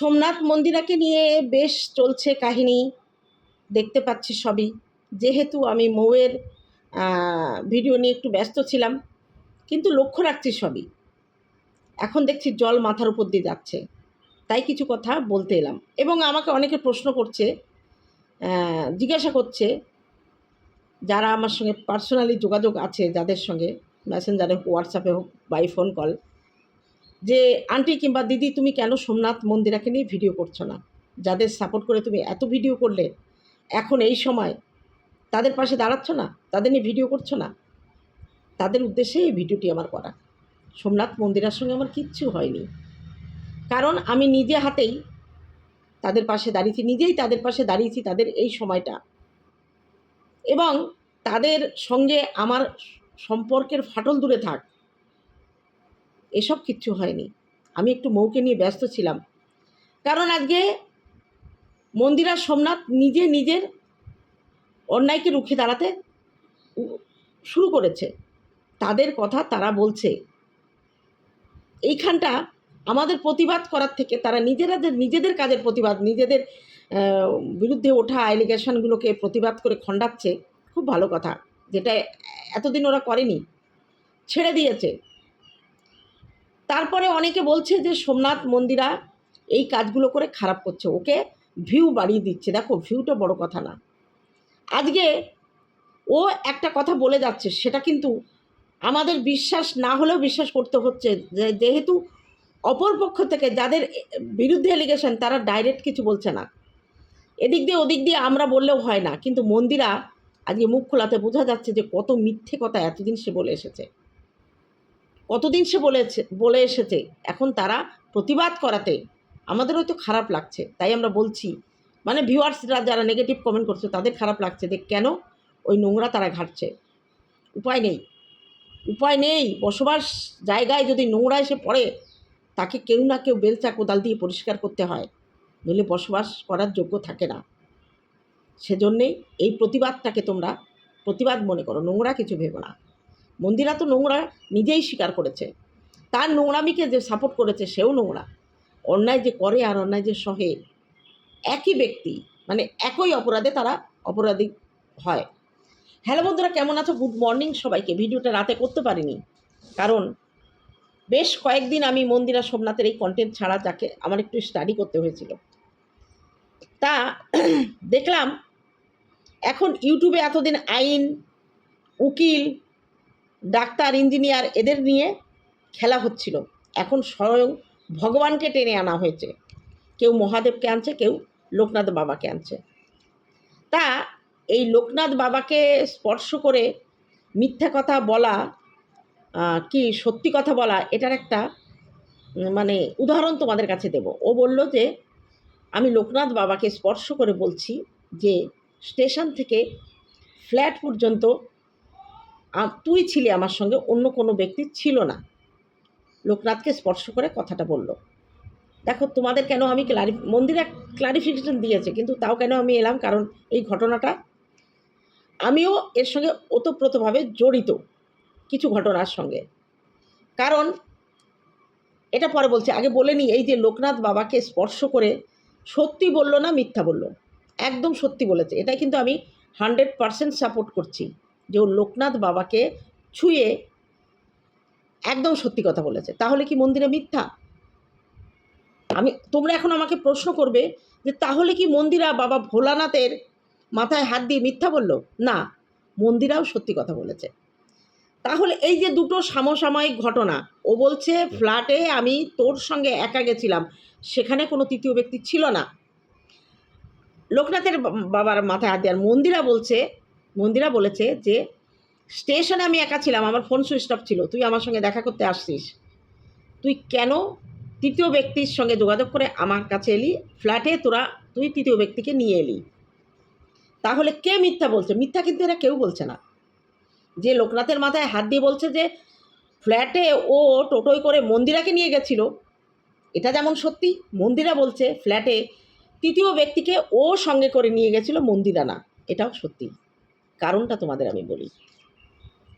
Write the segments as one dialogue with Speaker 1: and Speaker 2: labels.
Speaker 1: সোমনাথ মন্দিরাকে নিয়ে বেশ চলছে কাহিনী। দেখতে পাচ্ছি সবই। যেহেতু আমি মৌয়ের ভিডিও নিয়ে একটু ব্যস্ত ছিলাম, কিন্তু লক্ষ্য রাখছি সবই। এখন দেখছি জল মাথার উপর দিয়ে যাচ্ছে। তাই কিছু কথা বলতে এলাম। এবং আমাকে অনেকে প্রশ্ন করছে জিজ্ঞাসা করছে, যারা আমার সঙ্গে পার্সোনালি যোগাযোগ আছে, যাদের সঙ্গে, মেসেঞ্জারে হোক হোয়াটসঅ্যাপে হোক বাই ফোন কল যে আন্টি কিংবা দিদি, তুমি কেন সোমনাথ মন্দিরাকে নিয়ে ভিডিও করছ না? যাদের সাপোর্ট করে তুমি এত ভিডিও করলে, এখন এই সময় তাদের পাশে দাঁড়াচ্ছ না? তাদের নিয়ে ভিডিও করছ না? তাদের উদ্দেশ্যে এই ভিডিওটি আমার করা। সোমনাথ মন্দিরের সঙ্গে আমার কিচ্ছু হয়নি। কারণ আমি নিজে হাতেই তাদের পাশে দাঁড়িয়েছি, নিজেই তাদের পাশে দাঁড়িয়েছি তাদের এই সময়টা। এবং তাদের সঙ্গে আমার সম্পর্কের ফাটল দূরে থাক। এসব কিচ্ছু হয়নি। আমি একটু মৌকে নিয়ে ব্যস্ত ছিলাম। কারণ আজকে মন্দিরা সোমনাথ নিজে নিজের অন্যায়কে রুখে দাঁড়াতে শুরু করেছে। তাদের কথা তারা বলছে। এইখানটা আমাদের প্রতিবাদ করার থেকে তারা নিজেরা নিজেদের কাজের প্রতিবাদ, নিজেদের বিরুদ্ধে ওঠা অ্যালিগেশনগুলোকে প্রতিবাদ করে খণ্ডাচ্ছে, খুব ভালো কথা। যেটা এতদিন ওরা করেনি, ছেড়ে দিয়েছে। তারপরে অনেকে বলছে যে সোমনাথ মন্দিরা এই কাজগুলো করে খারাপ করছে, ওকে ভিউ বাড়িয়ে দিচ্ছে। দেখো ভিউটা বড় কথা না। আজকে ও একটা কথা বলে যাচ্ছে, সেটা কিন্তু আমাদের বিশ্বাস না হলেও বিশ্বাস করতে হচ্ছে। যে যেহেতু অপর পক্ষ থেকে যাদের বিরুদ্ধে এলিগেশন তারা ডাইরেক্ট কিছু বলছে না। এদিক দিয়ে ওদিক দিয়ে আমরা বললেও হয় না। কিন্তু মন্দিরা আজকে মুখ খোলাতে বোঝা যাচ্ছে যে কত মিথ্যে কথা এতদিন সে বলে এসেছে। কতদিন সে বলেছে, বলে এসেছে, এখন তারা প্রতিবাদ করাতে আমাদের হয়তো খারাপ লাগছে, তাই আমরা বলছি। মানে ভিউয়ার্সরা যারা নেগেটিভ কমেন্ট করছে, তাদের খারাপ লাগছে যে কেন ওই নোংরা তারা ঘাটছে। উপায় নেই। উপায় নেই, বসবাস জায়গায় যদি নোংরা এসে পড়ে, তাকে কেউ না কেউ বেলচা কোদাল দিয়ে পরিষ্কার করতে হয়, নইলে বসবাস করার যোগ্য থাকে না। সেজন্যেই এই প্রতিবাদটাকে তোমরা প্রতিবাদ মনে করো, নোংরা কিছু ভেবো না। মন্দিরা তো নোংরা নিজেই স্বীকার করেছে। তার নোংরামিকে যে সাপোর্ট করেছে, সেও নোংরা। অন্যায় যে করে আর অন্যায় যে সহে, একই ব্যক্তি মানে একই অপরাধে তারা অপরাধী হয়। হ্যালো বন্ধুরা, কেমন আছো? গুড মর্নিং সবাইকে। ভিডিওটা রাতে করতে পারিনি। কারণ বেশ কয়েকদিন আমি মন্দিরা সোমনাথের এই কন্টেন্ট ছাড়া যাকে আমার একটু স্টাডি করতে হয়েছিল। তা দেখলাম, এখন ইউটিউবে এতদিন আইন, উকিল ডাক্তার, ইঞ্জিনিয়ার এদের নিয়ে খেলা হচ্ছিল। এখন স্বয়ং ভগবানকে টেনে আনা হয়েছে। কেউ মহাদেবকে আনছে, কেউ লোকনাথ বাবাকে আনছে। তা এই লোকনাথ বাবাকে স্পর্শ করে মিথ্যা কথা বলা কি সত্যি কথা বলা, এটার একটা মানে উদাহরণ তোমাদের কাছে দেব। ও বলল যে, আমি লোকনাথ বাবাকে স্পর্শ করে বলছি যে, স্টেশন থেকে ফ্ল্যাট পর্যন্ত তুই ছিলি আমার সঙ্গে, অন্য কোনো ব্যক্তি ছিল না। লোকনাথকে স্পর্শ করে কথাটা বলল, দেখো, তোমাদের কেন আমি ক্লারি মন্দিরে ক্লারিফিকেশন দিয়েছে, কিন্তু তাও কেন আমি এলাম? কারণ এই ঘটনাটা, আমিও এর সঙ্গে ওতপ্রোতভাবে জড়িত কিছু ঘটনার সঙ্গে। কারণ, এটা পরে বলছে, আগে বলে নিই, এই যে লোকনাথ বাবাকে স্পর্শ করে সত্যি বলল না মিথ্যা বলল? একদম সত্যি বলেছে। এটাই কিন্তু আমি হান্ড্রেড পারসেন্ট সাপোর্ট করছি। যে ও লোকনাথ বাবাকে ছুঁয়ে একদম সত্যি কথা বলেছে। তাহলে কি মন্দিরে মিথ্যা? আমি, তোমরা এখন আমাকে প্রশ্ন করবে যে তাহলে কি মন্দিরা বাবা ভোলানাথের মাথায় হাত দিয়ে মিথ্যা বলল? না, মন্দিরাও সত্যি কথা বলেছে। তাহলে এই যে দুটো সমসাময়িক ঘটনা, ও বলছে, ফ্ল্যাটে আমি তোর সঙ্গে একা গেছিলাম, সেখানে কোনো তৃতীয় ব্যক্তি ছিল না। লোকনাথের বাবার মাথায় হাত দেওয়ার মন্দিরা বলছে মন্দিরা বলেছে যে, স্টেশনে আমি একা ছিলাম, আমার ফোন সুইচ অফ ছিল, তুই আমার সঙ্গে দেখা করতে আসছিস। তুই কেন তৃতীয় ব্যক্তির সঙ্গে যোগাযোগ করে আমার কাছে এলি? ফ্ল্যাটে তোরা, তুই তৃতীয় ব্যক্তিকে নিয়ে এলি। তাহলে কে মিথ্যা বলছে? মিথ্যা কিন্তু এরা কেউ বলছে না। যে লোকনাথের মাথায় হাত দিয়ে বলছে যে, ফ্ল্যাটে ও টোটোয় করে মন্দিরাকে নিয়ে গেছিল। এটা যেমন সত্যি, মন্দিরা বলছে, ফ্ল্যাটে তৃতীয় ব্যক্তিকে ও সঙ্গে করে নিয়ে গেছিল মন্দিরা না। এটাও সত্যি। কারণটা তোমাদের আমি বলি।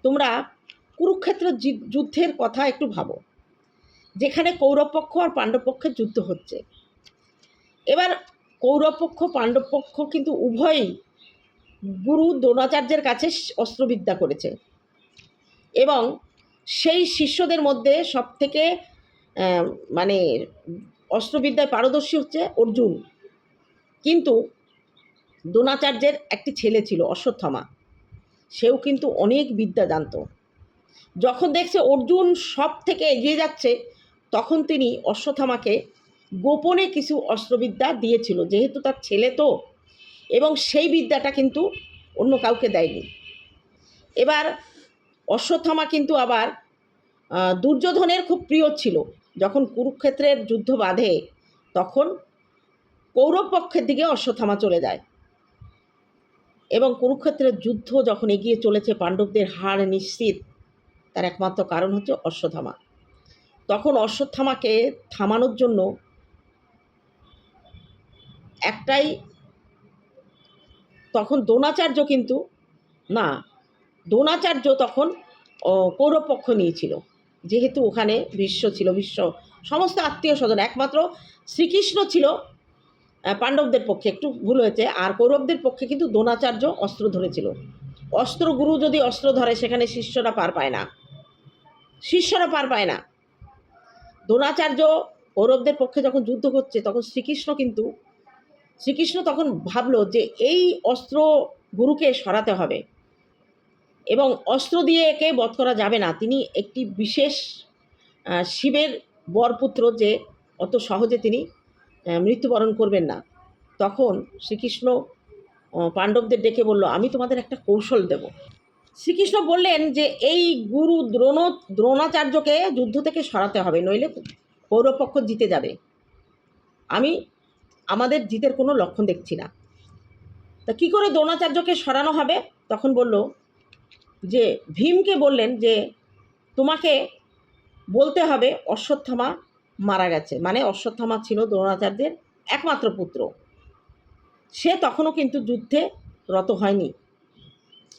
Speaker 1: তোমরা কুরুক্ষেত্র যুদ্ধের কথা একটু ভাবো। যেখানে কৌরব পক্ষ আর পাণ্ডবপক্ষের যুদ্ধ হচ্ছে। এবার কৌরব পাণ্ডবপক্ষ কিন্তু উভয়ই গুরু দ্রোণাচার্যের কাছে অস্ত্রবিদ্যা করেছে। এবং সেই শিষ্যদের মধ্যে সবথেকে আহ, মানে অস্ত্রবিদ্যায় পারদর্শী হচ্ছে অর্জুন। কিন্তু দ্রোণাচার্যের একটি ছেলে ছিল, অশ্বত্থামা। সেও কিন্তু অনেক বিদ্যা জানতো। যখন দেখছে অর্জুন সব থেকে এগিয়ে যাচ্ছে, তখন তিনি অশ্বত্থামাকে গোপনে কিছু অস্ত্রবিদ্যা দিয়েছিল, যেহেতু তার ছেলে তো, এবং সেই বিদ্যাটা কিন্তু অন্য কাউকে দেয়নি। এবার অশ্বত্থামা কিন্তু আবার দুর্যোধনের খুব প্রিয় ছিল। যখন কুরুক্ষেত্রের যুদ্ধ বাঁধে, তখন কৌরব পক্ষের দিকে অশ্বত্থামা চলে যায়। এবং কুরুক্ষেত্রের যুদ্ধ যখন এগিয়ে চলেছে পাণ্ডবদের হার নিশ্চিত। তার একমাত্র কারণ হচ্ছে অশ্বত্থামা। তখন অশ্বত্থামাকে থামানোর জন্য একটাই তখন দ্রোণাচার্য কিন্তু না দ্রোণাচার্য তখন ও, কৌরব নিয়েছিল। যেহেতু ওখানে বিশ্ব ছিল বিশ্ব সমস্ত আত্মীয় স্বজন একমাত্র শ্রীকৃষ্ণ ছিল পাণ্ডবদের পক্ষে, একটু ভুল হয়েছে। আর কৌরবদের পক্ষে কিন্তু দ্রোণাচার্য অস্ত্র ধরেছিল। অস্ত্র গুরু যদি অস্ত্র ধরে, সেখানে শিষ্যরা পার পায় না। শিষ্যরা পার পায় না। দ্রোণাচার্য কৌরবদের পক্ষে যখন যুদ্ধ করছে, তখন শ্রীকৃষ্ণ কিন্তু, শ্রীকৃষ্ণ তখন ভাবলো যে এই অস্ত্র গুরুকে সরাতে হবে। এবং অস্ত্র দিয়ে একে বধ করা যাবে না। তিনি একটি বিশেষ শিবের বরপুত্র যে, অত সহজে তিনি মৃত্যুবরণ করবেন না। তখন শ্রীকৃষ্ণ পাণ্ডবদের ডেকে বলল, আমি তোমাদের একটা কৌশল দেব। শ্রীকৃষ্ণ বললেন যে, এই গুরু দ্রোণ, দ্রোণাচার্যকে যুদ্ধ থেকে সরাতে হবে, নইলে কৌরপক্ষ জিতে যাবে। আমি আমাদের জিতের কোনো লক্ষণ দেখছি না। তা কী করে দ্রোণাচার্যকে সরানো হবে? তখন বলল যে, ভীমকে বললেন যে, তোমাকে বলতে হবে, অশ্বত্থামা মারা গেছে। মানে অশ্বত্থামা ছিল দ্রোণাচার্যের একমাত্র পুত্র। সে তখনও কিন্তু যুদ্ধে রত হয়নি।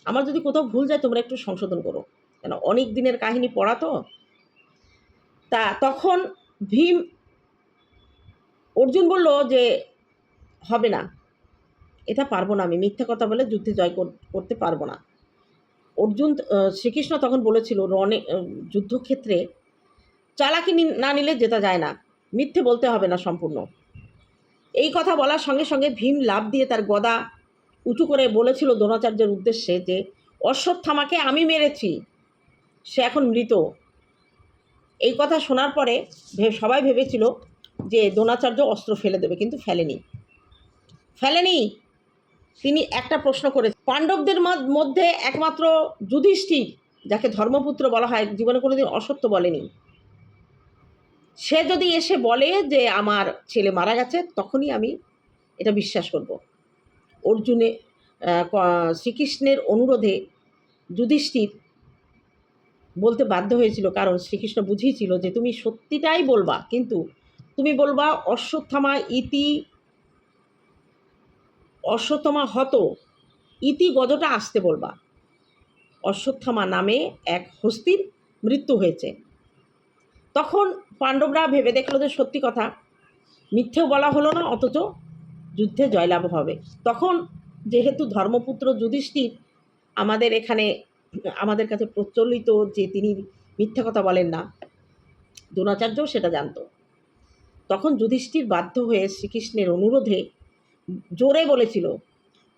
Speaker 1: আমার যদি কোথাও ভুল যায়, তোমরা একটু সংশোধন করো। কেন, অনেক দিনের কাহিনী পড়া তো? তা তখন ভীম অর্জুন বলল যে, হবে না। এটা পারব না আমি। মিথ্যা কথা বলে যুদ্ধে জয় কর- করতে পারব না। অর্জুন শ্রীকৃষ্ণ তখন বলেছিল রণে যুদ্ধক্ষেত্রে চালাকি না নিলে জেতা যায় না। মিথ্যে বলতে হবে না সম্পূর্ণ। এই কথা বলার সঙ্গে সঙ্গে ভীম লাভ দিয়ে তার গদা উঁচু করে বলেছিল দ্রোণাচার্যের উদ্দেশ্যে যে অশ্বত্থামাকে আমি মেরেছি, সে এখন মৃত। এই কথা শোনার পরে সবাই ভেবেছিল যে দ্রোণাচার্য অস্ত্র ফেলে দেবে, কিন্তু ফেলেনি। ফেলেনি? তিনি একটা প্রশ্ন করে পাণ্ডবদের মধ্যে একমাত্র যুধিষ্ঠির, যাকে ধর্মপুত্র বলা হয়, জীবনে কোনোদিন অসত্য বলেনি। সে যদি এসে বলে যে আমার ছেলে মারা গেছে, তখনই আমি এটা বিশ্বাস করব। অর্জুনে শ্রীকৃষ্ণের অনুরোধে যুধিষ্ঠির বলতে বাধ্য হয়েছিল, কারণ শ্রীকৃষ্ণ বুঝিয়েছিল যে তুমি সত্যিটাই বলবা, কিন্তু তুমি বলবা অশ্বত্থামা ইতি, অশ্বত্থামা হত, ইতি গজটা আসতে বলবা। অশ্বত্থামা নামে এক হস্তির মৃত্যু হয়েছে। তখন পাণ্ডবরা ভেবে দেখল যে সত্যি কথা, মিথ্যেও বলা হলো না, অথচ যুদ্ধে জয়লাভ হবে। তখন যেহেতু ধর্মপুত্র যুধিষ্ঠির আমাদের এখানে, আমাদের কাছে প্রচলিত যে তিনি মিথ্যা কথা বলেন না দ্রোণাচার্যও সেটা জানতো। তখন যুধিষ্ঠির বাধ্য হয়ে শ্রীকৃষ্ণের অনুরোধে জোরে বলেছিল,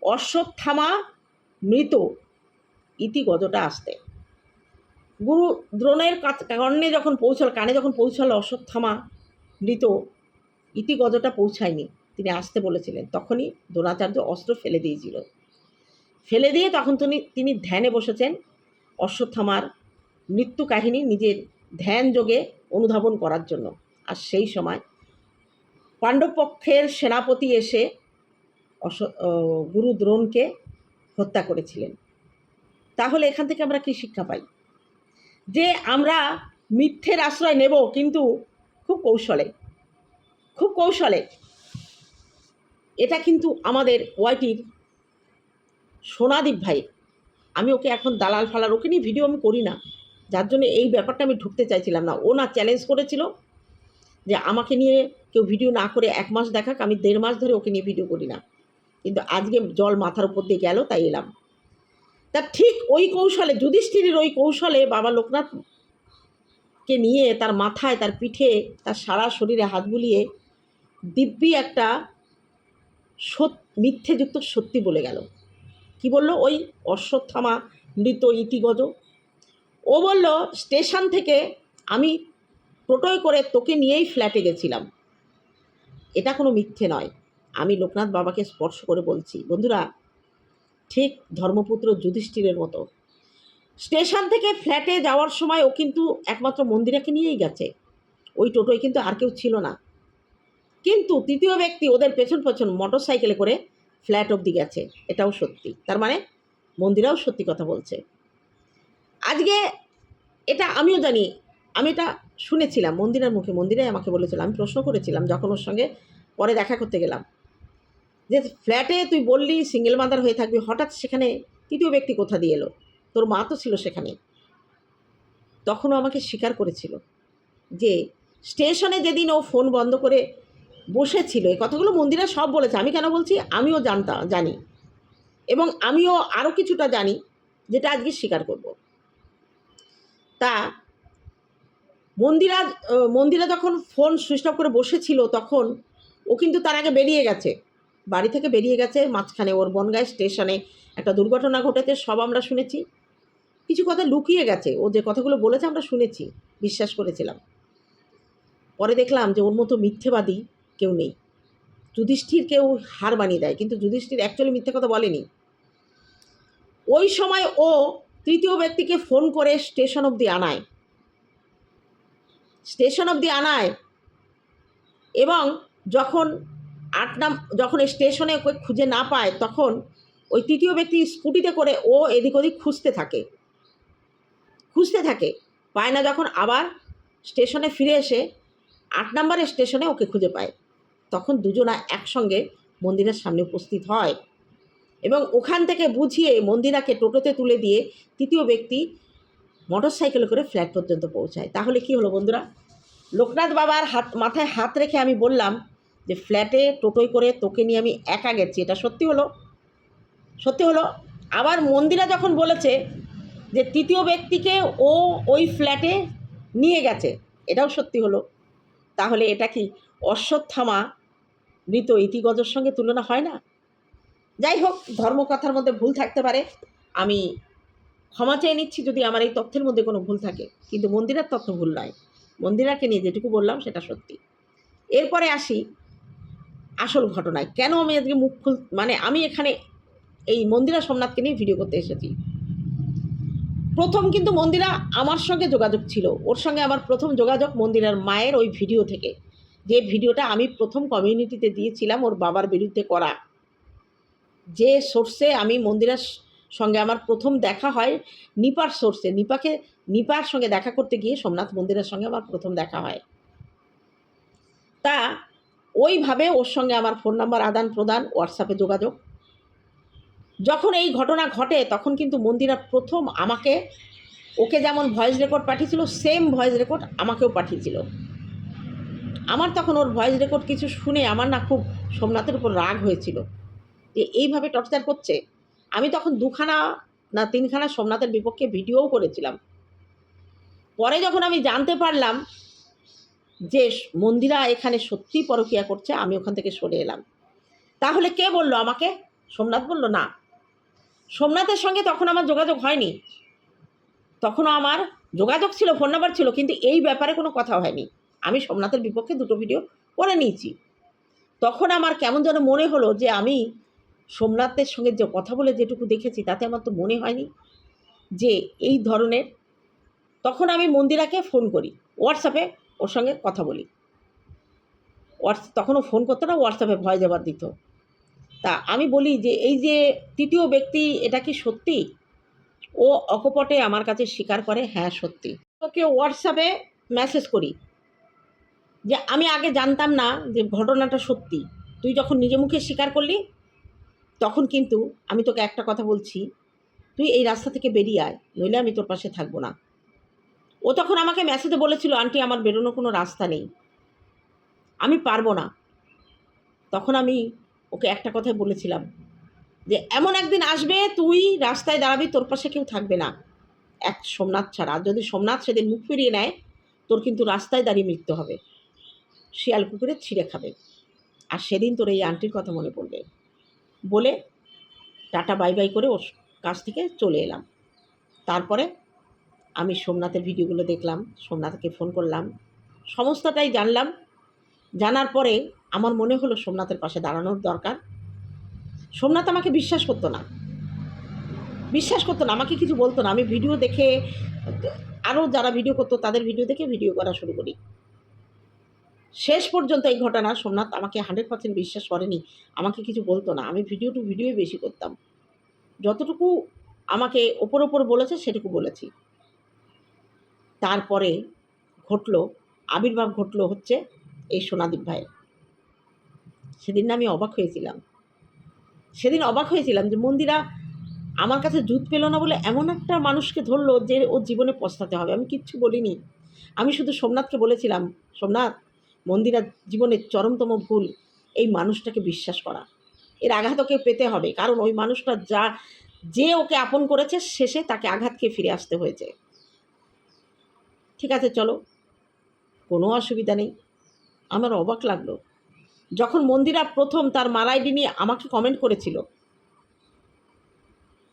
Speaker 1: অশ্বত্থামা মৃত, ইতি গজটা আসতে। গুরু দ্রোণের কর্ণে যখন পৌঁছাল, কানে যখন পৌঁছাল অশ্বত্থামা মৃত, ইতি গজটা পৌঁছায়নি। তিনি আসতে বলেছিলেন। তখনই দ্রোণাচার্য অস্ত্র ফেলে দিয়েছিল। ফেলে দিয়ে তখন তিনি তিনি ধ্যানে বসেছেন। অশ্বত্থামার মৃত্যু কাহিনী নিজের ধ্যান যোগে অনুধাবন করার জন্য। আর সেই সময় পাণ্ডবপক্ষের সেনাপতি এসে অশ গুরু দ্রোণকে হত্যা করেছিলেন। তাহলে এখান থেকে আমরা কী শিক্ষা পাই? যে আমরা মিথ্যের আশ্রয় নেব কিন্তু খুব কৌশলে খুব কৌশলে। এটা কিন্তু আমাদের ওয়াইটির সোনাদীপ ভাই। আমি ওকে এখন দালাল ফালার ওকে নিয়ে ভিডিও আমি করি না। যার জন্য এই ব্যাপারটা আমি ঢুকতে চাইছিলাম না। ও না চ্যালেঞ্জ করেছিল যে আমাকে নিয়ে কেউ ভিডিও না করে এক মাস দেখাক, আমি দেড় মাস ধরে ওকে নিয়ে ভিডিও করি না। কিন্তু আজকে জল মাথার উপর দিয়ে গেল, তাই এলাম। তা ঠিক ওই কৌশলে, যুধিষ্ঠিরের ওই কৌশলে বাবা লোকনাথকে নিয়ে তার মাথায়, তার পিঠে, তার সারা শরীরে হাত বুলিয়ে দিব্যি একটা সত, মিথ্যেযুক্ত সত্যি বলে গেল। কি বলল? ওই অশ্বত্থামা মৃত ইতিগজ। ও বলল, স্টেশন থেকে আমি টোটোয় করে তোকে নিয়েই ফ্ল্যাটে গেছিলাম। এটা কোনো মিথ্যে নয়। আমি লোকনাথ বাবাকে স্পর্শ করে বলছি। বন্ধুরা ঠিক ধর্মপুত্র যুধিষ্ঠিরের মতো। স্টেশন থেকে ফ্ল্যাটে যাওয়ার সময় ও কিন্তু একমাত্র মন্দিরাকে নিয়েই গেছে। ওই টোটোয় কিন্তু আর কেউ ছিল না। কিন্তু তৃতীয় ব্যক্তি ওদের পেছন পেছন মোটর সাইকেলে করে ফ্ল্যাট অবধি গেছে। এটাও সত্যি। তার মানে মন্দিরাও সত্যি কথা বলছে। আজকে এটা আমিও জানি, আমি এটা শুনেছিলাম। মন্দিরের মুখে মন্দিরে আমাকে বলেছিল, আমি প্রশ্ন করেছিলাম যখন ওর সঙ্গে পরে দেখা করতে গেলাম। যে ফ্ল্যাটে তুই বললি সিঙ্গেল মাদার হয়ে থাকবি, হঠাৎ সেখানে তৃতীয় ব্যক্তি কোথা দিয়ে এলো? তোর মা তো ছিল সেখানে। তখনও আমাকে স্বীকার করেছিল যে স্টেশনে যেদিন ও ফোন বন্ধ করে বসেছিল, এই কথাগুলো মন্দিরা সব বলেছে, আমি কেন বলছি? আমিও জানতাম জানি। এবং আমিও আরও কিছুটা জানি, যেটা আজকে স্বীকার করব। তা মন্দিরা মন্দিরা যখন ফোন সুইচ অফ করে বসেছিল, তখন ও কিন্তু তার আগে বেরিয়ে গেছে। বাড়ি থেকে বেরিয়ে গেছে, মাঝখানে ওর বনগাঁয় স্টেশনে একটা দুর্ঘটনা ঘটেছে, সব আমরা শুনেছি। কিছু কথা লুকিয়ে গেছে, ও যে কথাগুলো বলেছে আমরা শুনেছি, বিশ্বাস করেছিলাম। পরে দেখলাম যে ওর মতো মিথ্যেবাদী কেউ নেই। যুধিষ্ঠির কেউ হার বানিয়ে দেয়, কিন্তু যুধিষ্ঠির অ্যাকচুয়ালি মিথ্যে কথা বলেনি। ওই সময় ও তৃতীয় ব্যক্তিকে ফোন করে স্টেশন অবধি আনায়। স্টেশন অবধি আনায় এবং যখন আট নাম যখন স্টেশনে ওকে খুঁজে না পায়, তখন ওই তৃতীয় ব্যক্তি স্কুটিতে করে ও এদিক ওদিক খুঁজতে থাকে। খুঁজতে থাকে। পায় না যখন, আবার স্টেশনে ফিরে এসে আট নম্বরের স্টেশনে ওকে খুঁজে পায়। তখন দুজনা একসঙ্গে মন্দিরের সামনে উপস্থিত হয় এবং ওখান থেকে বুঝিয়ে মন্দিরাকে টোটোতে তুলে দিয়ে তৃতীয় ব্যক্তি মোটর সাইকেলে করে ফ্ল্যাট পর্যন্ত পৌঁছায়। তাহলে কি হলো বন্ধুরা? লোকনাথ বাবার হাত, মাথায় হাত রেখে আমি বললাম যে ফ্ল্যাটে টোটোয় করে তোকে নিয়ে আমি একা গেছি, এটা সত্যি হলো? সত্যি হলো? আবার মন্দিরা যখন বলেছে যে তৃতীয় ব্যক্তিকে ও ওই ফ্ল্যাটে নিয়ে গেছে, এটাও সত্যি হলো? তাহলে এটা কি অশ্বত্থামা মৃত ইতিগজের সঙ্গে তুলনা হয় না? যাই হোক ধর্মকথার মধ্যে ভুল থাকতে পারে। আমি ক্ষমা চেয়ে নিচ্ছি যদি আমার এই তথ্যের মধ্যে কোনো ভুল থাকে। কিন্তু মন্দিরার তথ্য ভুল নয়। মন্দিরাকে নিয়ে যেটুকু বললাম, সেটা সত্যি। এরপরে আসি আসল ঘটনায়। কেন আমি আজকে মুখ খুল মানে আমি এখানে এই মন্দিরা সোমনাথকে নিয়ে ভিডিও করতে এসেছি। প্রথম কিন্তু মন্দিরা আমার সঙ্গে যোগাযোগ ছিল। ওর সঙ্গে আমার প্রথম যোগাযোগ মন্দিরার মায়ের ওই ভিডিও থেকে। যে ভিডিওটা আমি প্রথম কমিউনিটিতে দিয়েছিলাম ওর বাবার বিরুদ্ধে করা। যে সোর্সে আমি মন্দিরার সঙ্গে আমার প্রথম দেখা হয় নিপার সোর্সে নিপাকে, নিপার সঙ্গে দেখা করতে গিয়ে সোমনাথ মন্দিরের সঙ্গে আমার প্রথম দেখা হয়। তা ওইভাবে ওর সঙ্গে আমার ফোন নাম্বার, আদান প্রদান হোয়াটসঅ্যাপে যোগাযোগ। যখন এই ঘটনা ঘটে, তখন কিন্তু মন্দিরা প্রথম আমাকে, ওকে যেমন ভয়েস রেকর্ড পাঠিয়েছিল সেম ভয়েস রেকর্ড আমাকেও পাঠিয়েছিল। আমার তখন ওর ভয়েস রেকর্ড কিছু শুনে আমার না খুব সোমনাথের উপর রাগ হয়েছিল। যে এইভাবে টর্চার করছে? আমি তখন দুখানা না তিনখানা সোমনাথের বিপক্ষে ভিডিওও করেছিলাম। পরে যখন আমি জানতে পারলাম যে মন্দিরা এখানে সত্যি পরকিয়া করছে, আমি ওখান থেকে সরে এলাম। তাহলে কে বলল আমাকে? সোমনাথ বলল, না। সোমনাথের সঙ্গে তখন আমার যোগাযোগ হয়নি। তখনও আমার যোগাযোগ ছিল ফোন নাম্বার ছিল, কিন্তু এই ব্যাপারে কোনো কথা হয়নি। আমি সোমনাথের বিপক্ষে দুটো ভিডিও করে নিয়েছি। তখন আমার কেমন যেন মনে হলো যে আমি সোমনাথের সঙ্গে যে কথা বলে যেটুকু দেখেছি, তাতে আমার তো মনে হয়নি যে এই ধরনের। তখন আমি মন্দিরাকে ফোন করি হোয়াটসঅ্যাপে ওর সঙ্গে কথা বলি। হোয়াটস, তখনও ফোন করতো না, হোয়াটসঅ্যাপে ভয় জবাব দিত। তা আমি বলি যে, এই যে তৃতীয় ব্যক্তি, এটা কি সত্যি? ও অকপটে আমার কাছে স্বীকার করে হ্যাঁ সত্যি। ওকে হোয়াটসঅ্যাপে মেসেজ করি যে, আমি আগে জানতাম না যে ঘটনাটা সত্যি। তুই যখন নিজে মুখে স্বীকার করলি, তখন কিন্তু আমি তোকে একটা কথা বলছি, তুই এই রাস্তা থেকে বেরিয়ে আয়, নইলে আমি তোর পাশে থাকব না। ও তখন আমাকে মেসেজে বলেছিল, আন্টি, আমার বেরোনোর কোনো রাস্তা নেই। আমি পারব না। তখন আমি ওকে একটা কথাই বলেছিলাম যে, এমন একদিন আসবে, তুই রাস্তায় দাঁড়াবি, তোর পাশে কেউ থাকবে না। এক সোমনাথ ছাড়া। যদি সোমনাথ সেদিন মুখ ফিরিয়ে নেয়, তোর কিন্তু রাস্তায় দাঁড়িয়ে মৃত্যু হবে। শিয়াল কুকুরে ছিঁড়ে খাবে। আর সেদিন তোর এই আন্টির কথা মনে পড়বে। বলে টাটা বাই বাই করে ওর কাছ থেকে চলে এলাম। তারপরে আমি সোমনাথের ভিডিওগুলো দেখলাম, সোমনাথকে ফোন করলাম। সমস্তটাই জানলাম। জানার পরে আমার মনে হলো সোমনাথের পাশে দাঁড়ানোর দরকার। সোমনাথ আমাকে বিশ্বাস করতো না। বিশ্বাস করতো না, আমাকে কিছু বলতো না। আমি ভিডিও দেখে, আরও যারা ভিডিও করতো তাদের ভিডিও দেখে ভিডিও করা শুরু করি। শেষ পর্যন্ত এই ঘটনা সোমনাথ আমাকে হান্ড্রেড পার্সেন্ট বিশ্বাস করেনি। আমাকে কিছু বলতো না। আমি ভিডিও টু ভিডিওই বেশি করতাম। যতটুকু আমাকে ওপর ওপর বলেছে সেটুকু বলেছি। তারপরে ঘটলো, আবির্ভাব ঘটলো হচ্ছে এই সোনাদীপ ভাইয়ের। সেদিন আমি অবাক হয়েছিলাম। সেদিন অবাক হয়েছিলাম যে মন্দিরা আমার কাছে জুত পেল না বলে এমন একটা মানুষকে ধরলো যে ওর জীবনে পস্তাতে হবে। আমি কিচ্ছু বলিনি। আমি শুধু সোমনাথকে বলেছিলাম, সোমনাথ, মন্দিরা জীবনের চরমতম ভুল, এই মানুষটাকে বিশ্বাস করা। এর আঘাত ওকে পেতে হবে। কারণ ওই মানুষটা যা, যে ওকে আপন করেছে, শেষে তাকে আঘাত খেয়ে ফিরে আসতে হয়েছে। ঠিক আছে, চলো। কোনো অসুবিধা নেই। আমার অবাক লাগল। যখন মন্দিরা প্রথম তার মারাইডি নিয়ে আমাকে কমেন্ট করেছিল,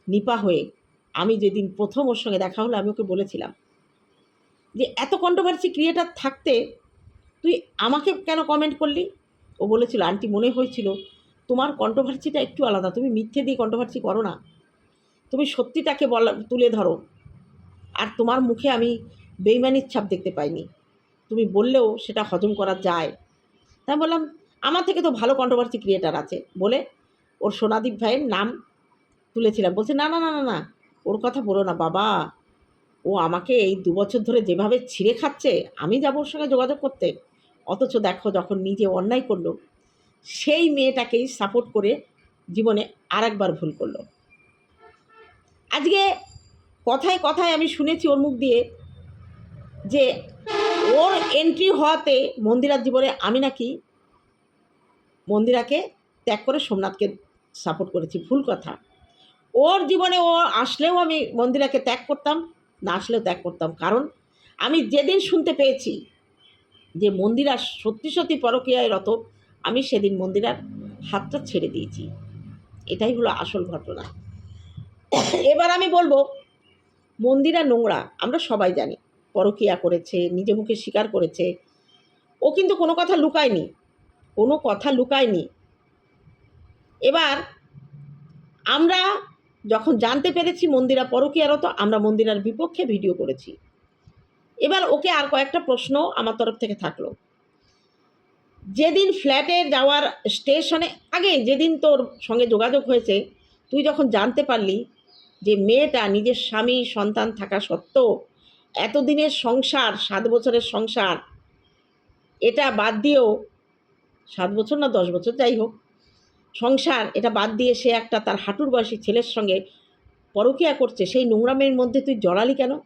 Speaker 1: নিপা হয়ে আমি যেদিন প্রথম ওর সঙ্গে দেখা হলো, আমি ওকে বলেছিলাম যে, এত কন্ট্রোভার্সি ক্রিয়েটার থাকতে তুই আমাকে কেন কমেন্ট করলি? ও বলেছিল, আন্টি, মনে হয়েছিল তোমার কন্ট্রোভার্সিটা একটু আলাদা। তুমি মিথ্যে দিয়ে কন্ট্রোভার্সি করো না। তুমি সত্যিটাকে বলা, তুলে ধরো। আর তোমার মুখে আমি বেইমানির ছাপ দেখতে পাইনি। তুমি বললেও সেটা হজম করা যায়। তাই বললাম, আমার থেকে তো ভালো কন্ট্রোভার্সি ক্রিয়েটার আছে। বলে ওর সোনাদীপ ভাইয়ের নাম তুলেছিলাম। বলছে, না না না না না, ওর কথা বলো না বাবা। ও আমাকে এই দু বছর ধরে যেভাবে ছিঁড়ে খাচ্ছে, আমি যাব ওর সঙ্গে যোগাযোগ করতে। অথচ দেখো যখন নিজে অন্যায় করল, সেই মেয়েটাকেই সাপোর্ট করে জীবনে আর একবার ভুল করল। আজকে কথায় কথায় আমি শুনেছি ওর মুখ দিয়ে যে ওর এন্ট্রি হওয়াতে মন্দিরার জীবনে আমি নাকি মন্দিরাকে ত্যাগ করে সোমনাথকে সাপোর্ট করেছি, ভুল কথা। ওর জীবনে ও আসলেও আমি মন্দিরাকে ত্যাগ করতাম, না আসলেও ত্যাগ করতাম। কারণ আমি যেদিন শুনতে পেয়েছি যে মন্দিরা সত্যি সত্যি পরকীয়ায় রত, আমি সেদিন মন্দিরার হাতটা ছেড়ে দিয়েছি। এটাই হলো আসল ঘটনা। এবার আমি বলব, মন্দিরা নোংরা, আমরা সবাই জানি। পরকিয়া করেছে, নিজে মুখে স্বীকার করেছে। ও কিন্তু কোনো কথা লুকায়নি, কোনো কথা লুকায়নি। এবার আমরা যখন জানতে পেরেছি মন্দিরা পরকীয়ারত, আমরা মন্দিরার বিপক্ষে ভিডিও করেছি। এবার ওকে আর কয়েকটা প্রশ্ন আমার তরফ থেকে থাকল। যেদিন ফ্ল্যাটে যাওয়ার স্টেশনে, আগে যেদিন তোর সঙ্গে যোগাযোগ হয়েছে, তুই যখন জানতে পারলি যে মেয়েটা নিজের স্বামী, সন্তান থাকা সত্ত্বেও এতদিনের সংসার, সাত বছরের সংসার, এটা বাদ দিয়েও সাত বছর না দশ বছর, যাই হোক, সংসার, এটা বাদ দিয়ে সে একটা তার হাঁটুর বয়সী ছেলের সঙ্গে পরকিয়া করছে, সেই নোংরামের মধ্যে তুই জড়ালি কেন?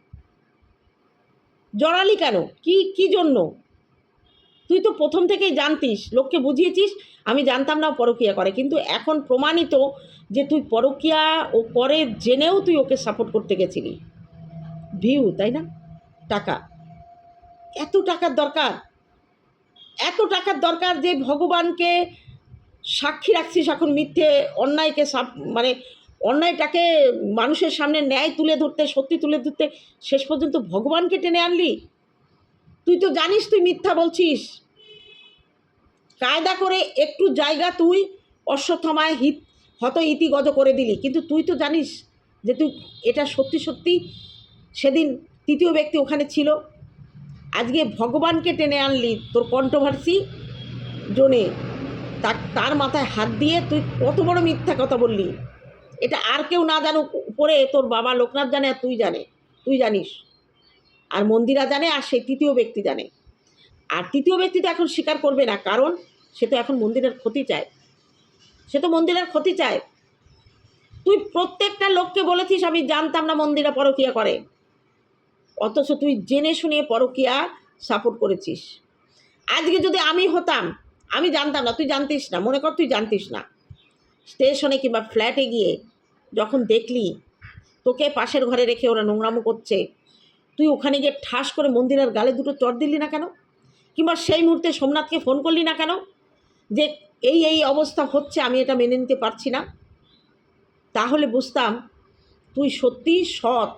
Speaker 1: জড়ালি কেন? কি কি জন্য? তুই তো প্রথম থেকেই জানতিস, লোককে বুঝিয়েছিস, আমি জানতাম না পরকিয়া করে, কিন্তু এখন প্রমাণিত যে তুই পরকিয়া ও করে জেনেও তুই ওকে সাপোর্ট করতে গেছিলি। ভিউ তাই না? টাকা। এত টাকার দরকার। এত টাকার দরকার যে ভগবানকে সাক্ষী রাখছিস এখন মিথ্যে, অন্যায়কে সাপ মানে অন্যায়টাকে মানুষের সামনে ন্যায় তুলে ধরতে, সত্যি তুলে ধরতে শেষ পর্যন্ত ভগবানকে টেনে আনলি? তুই তো জানিস তুই মিথ্যা বলছিস। কায়দা করে একটু জায়গা তুই অশ্বত্থমায় হিত হত ইতিগত করে দিলি। কিন্তু তুই তো জানিস যে তুই এটা সত্যি সত্যি সেদিন তৃতীয় ব্যক্তি ওখানে ছিল। আজকে ভগবানকে টেনে আনলি তোর কন্ট্রোভার্সি জোনে। তার মাথায় হাত দিয়ে তুই কত বড় মিথ্যা কথা বললি। এটা আর কেউ না জানুক, উপরে তোর বাবা লোকনাথ জানে আর তুই জানে, তুই জানিস। আর মন্দিরা জানে, আর সেই তৃতীয় ব্যক্তি জানে। আর তৃতীয় ব্যক্তি তো এখন স্বীকার করবে না, কারণ সে তো এখন মন্দিরের ক্ষতি চায়। সে তো মন্দিরের ক্ষতি চায়। তুই প্রত্যেকটা লোককে বলেছিস, আমি জানতাম না মন্দিরা পরকিয়া করে। অথচ তুই জেনে শুনে পরকিয়া সাপোর্ট করেছিস। আজকে যদি আমি হতাম, আমি জানতাম না, তুই জানতিস না, মনে কর তুই জানতিস না। স্টেশনে কিংবা ফ্ল্যাটে গিয়ে যখন দেখলি তোকে পাশের ঘরে রেখে ওরা নোংরামো করছে, তুই ওখানে গিয়ে ঠাস করে মন্দিরের গালে দুটো চর দিলি না কেন? কিংবা সেই মুহূর্তে সোমনাথকে ফোন করলি না কেন? যে এই এই অবস্থা হচ্ছে, আমি এটা মেনে নিতে পারছি না। তাহলে বুঝতাম তুই সত্যিই সৎ।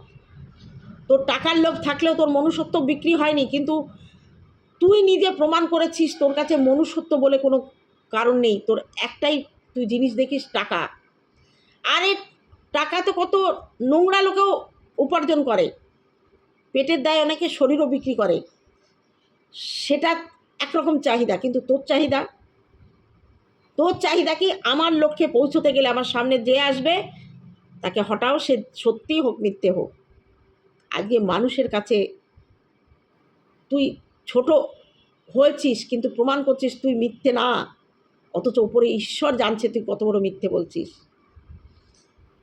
Speaker 1: তোর টাকার লোভ থাকলেও তোর মনুষ্যত্ব বিক্রি হয়নি, কিন্তু তুই নিজে প্রমাণ করেছিস তোর কাছে মনুষ্যত্ব বলে কোনো কারণ নেই। তোর একটাই তুই জিনিস দেখিস, টাকা। আরে টাকা তো কত নোংরা লোকেও উপার্জন করে। পেটের দায় অনেকে শরীরও বিক্রি করে। সেটা একরকম চাহিদা, কিন্তু তোর চাহিদা? তোর চাহিদা কি আমার লক্ষ্যে পৌঁছতে গেলে আমার সামনে যে আসবে, তাকে হটাও, সে সত্যি হোক, মিথ্যে হোক। আজকে মানুষের কাছে তুই ছোট হয়েছিস, কিন্তু প্রমাণ করছিস তুই মিথ্যে না। অথচ ওপরে ঈশ্বর জানছে তুই কত বড় মিথ্যে বলছিস।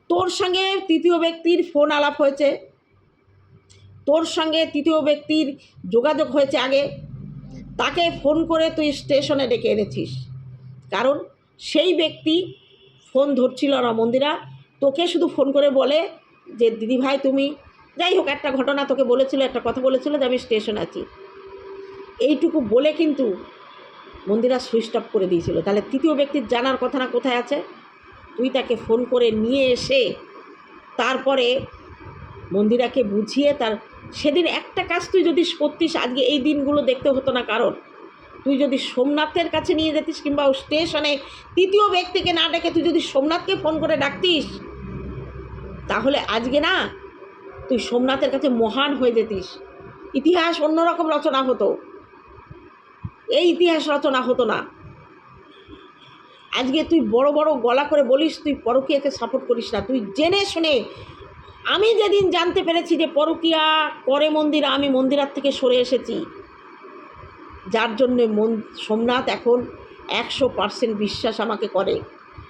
Speaker 1: তোর সঙ্গে তৃতীয় ব্যক্তির ফোন আলাপ হয়েছে। তোর সঙ্গে তৃতীয় ব্যক্তির যোগাযোগ হয়েছে আগে। তাকে ফোন করে তুই স্টেশনে ডেকে এনেছিস। কারণ সেই ব্যক্তি ফোন ধরছিল না মন্দিরা। তোকে শুধু ফোন করে বলে যে দিদি ভাই তুমি যাই হোক, একটা ঘটনা তোকে বলেছিল, একটা কথা বলেছিল যে আমি স্টেশন আছি। এইটুকু বলে কিন্তু মন্দিরা সুইচ অফ করে দিয়েছিল। তাহলে তৃতীয় ব্যক্তির জানার কথা না কোথায় আছে? তুই তাকে ফোন করে নিয়ে এসে তারপরে মন্দিরাকে বুঝিয়ে তার, সেদিন একটা কাজ তুই যদি করতিস, আজকে এই দিনগুলো দেখতে হতো না কারণ। তুই যদি সোমনাথের কাছে নিয়ে যেতিস কিংবা স্টেশনে তৃতীয় ব্যক্তিকে না ডেকে তুই যদি সোমনাথকে ফোন করে ডাকতিস, তাহলে আজকে না তুই সোমনাথের কাছে মহান হয়ে যেতিস। ইতিহাস অন্যরকম রচনা হতো। এই ইতিহাস রচনা হতো না। আজকে তুই বড় বড় গলা করে বলিস, তুই পরকীয়াকে সাপোর্ট করিস না। তুই জেনে শুনে, আমি যেদিন জানতে পেরেছি যে পরকীয়া করে মন্দির, আমি মন্দিরার থেকে সরে এসেছি। যার জন্যে মন, সোমনাথ এখন একশো পার্সেন্ট বিশ্বাস আমাকে করে।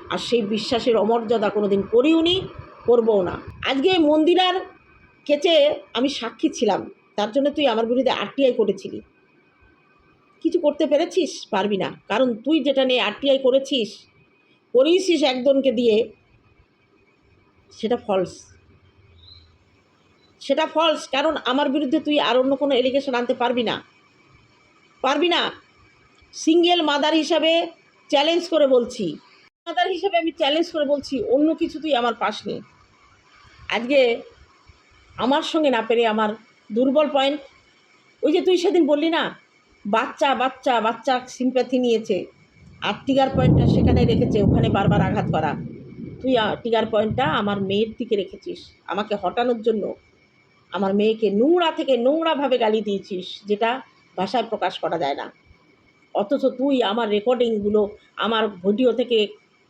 Speaker 1: আর সেই বিশ্বাসের অমর্যাদা কোনো দিন করিও নি করবও না। আজকে মন্দিরার কেচে আমি সাক্ষী ছিলাম। তার জন্য তুই আমার বিরুদ্ধে আরটিআই করেছিলি। কিছু করতে পেরেছিস? পারবি না। কারণ তুই যেটা নিয়ে আরটিআই করেছিস করিয়েছিস একজনকে দিয়ে, সেটা ফলস সেটা ফলস কারণ আমার বিরুদ্ধে তুই আর অন্য কোনো এলিগেশন আনতে পারবি না। পারবি না। সিঙ্গেল মাদার হিসাবে চ্যালেঞ্জ করে বলছি। মাদার হিসাবে আমি চ্যালেঞ্জ করে বলছি, অন্য কিছু তুই আমার পাস নেই আজকে আমার সঙ্গে না পেরে আমার দুর্বল পয়েন্ট ওই যে তুই সেদিন বললি না, বাচ্চা বাচ্চা বাচ্চা সিম্প্যাথি নিয়েছে। আর টিগার পয়েন্টটা সেখানে রেখেছে, ওখানে বারবার আঘাত করা। তুই টিগার পয়েন্টটা আমার মেয়ের দিকে রেখেছিস, আমাকে হটানোর জন্য। আমার মেয়েকে নোংরা থেকে নোংরাভাবে গালি দিয়েছিস, যেটা ভাষায় প্রকাশ করা যায় না। অথচ তুই আমার রেকর্ডিংগুলো আমার ভিডিও থেকে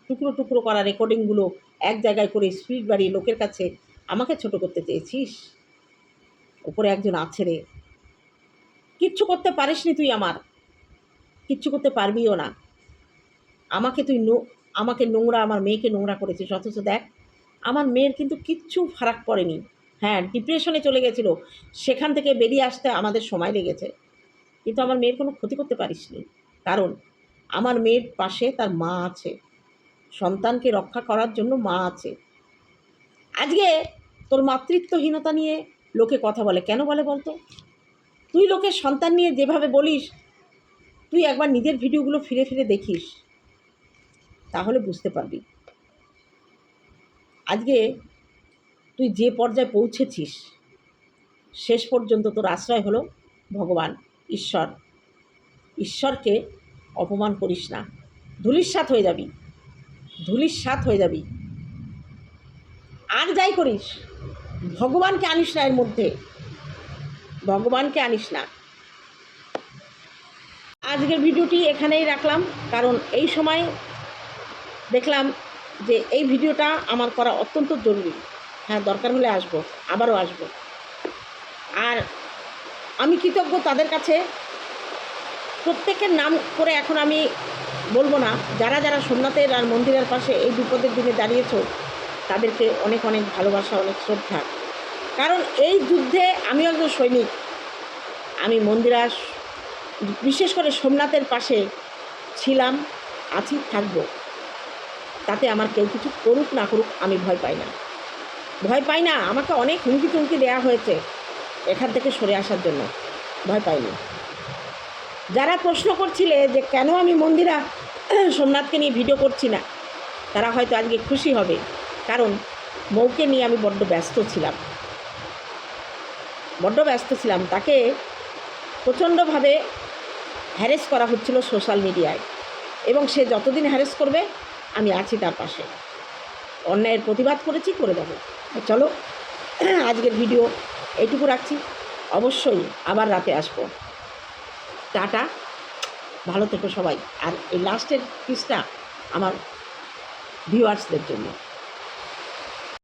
Speaker 1: টুকরো টুকরো করা রেকর্ডিংগুলো এক জায়গায় করে স্পিড বাড়িয়ে লোকের কাছে আমাকে ছোট করতে চেয়েছিস? উপরে একজন আছে রে। কিচ্ছু করতে পারিসনি তুই আমার। কিচ্ছু করতে পারবিও না। আমাকে তুই নো আমাকে নোংরা, আমার মেয়েকে নোংরা করেছিস। অথচ দেখ, আমার মেয়ের কিন্তু কিচ্ছু ফারাক পড়েনি। হ্যাঁ ডিপ্রেশনে চলে গেছিল। সেখান থেকে বেরিয়ে আসতে আমাদের সময় লেগেছে। কিন্তু আমার মেয়ের কোনো ক্ষতি করতে পারিসনি। কারণ, আমার মেয়ের পাশে তার মা আছে। সন্তানকে রক্ষা করার জন্য মা আছে। আজকে তোর মাতৃত্বহীনতা নিয়ে লোকে কথা বলে। কেন বলে বলতো? তুই লোকের সন্তান নিয়ে যেভাবে বলিস, তুই একবার নিজের ভিডিওগুলো ফিরে ফিরে দেখিস, তাহলে বুঝতে পারবি। আজকে তুই যে পর্যায়ে পৌঁছেছিস, শেষ পর্যন্ত তোর আশ্রয় হলো ভগবান, ঈশ্বর। ঈশ্বরকে অপমান করিস না। ধুলিস্বাত হয়ে যাবি। ধুলিস্বাত হয়ে যাবি। আর যাই করিস ভগবানকে আনিস না এর মধ্যে। ভগবানকে আনিস না। আজকের ভিডিওটি এখানেই রাখলাম, কারণ এই সময় দেখলাম যে এই ভিডিওটা আমার করা অত্যন্ত জরুরি। হ্যাঁ দরকার হলে আসব, আবারও আসব। আর আমি কৃতজ্ঞ তাদের কাছে। প্রত্যেকের নাম করে এখন আমি বলব না, যারা যারা সোমনাথের আর মন্দিরের পাশে এই বিপদের দিনে দাঁড়িয়েছো, তাদেরকে অনেক অনেক ভালোবাসা, অনেক শ্রদ্ধা। কারণ এই যুদ্ধে আমি একজন সৈনিক। আমি মন্দিরা বিশেষ করে সোমনাথের পাশে ছিলাম, আছি, থাকব। তাতে আমার কেউ কিছু করুক না করুক, আমি ভয় পাই না। ভয় পাই না, আমাকে অনেক হুমকি টুমকি দেওয়া হয়েছে এখান থেকে সরে আসার জন্য। ভয় পাইনি যারা প্রশ্ন করছিলে যে কেন আমি মন্দিরা সোমনাথকে নিয়ে ভিডিও করছি না, তারা হয়তো আজকে খুশি হবে। কারণ মৌকে নিয়ে আমি বড্ড ব্যস্ত ছিলাম। বড্ড ব্যস্ত ছিলাম। তাকে প্রচণ্ডভাবে হ্যারেস করা হচ্ছিল সোশ্যাল মিডিয়ায় এবং সে যতদিন হ্যারেস করবে, আমি আছি তার পাশে। অন্যায়ের প্রতিবাদ করেছি, করে দেবো। চলো, আজকের ভিডিও এইটুকু রাখছি। অবশ্যই আবার রাতে আসব। টাটা। ভালো থেকো সবাই। আর এই লাস্টের পিসটা আমার ভিউয়ার্সদের জন্য।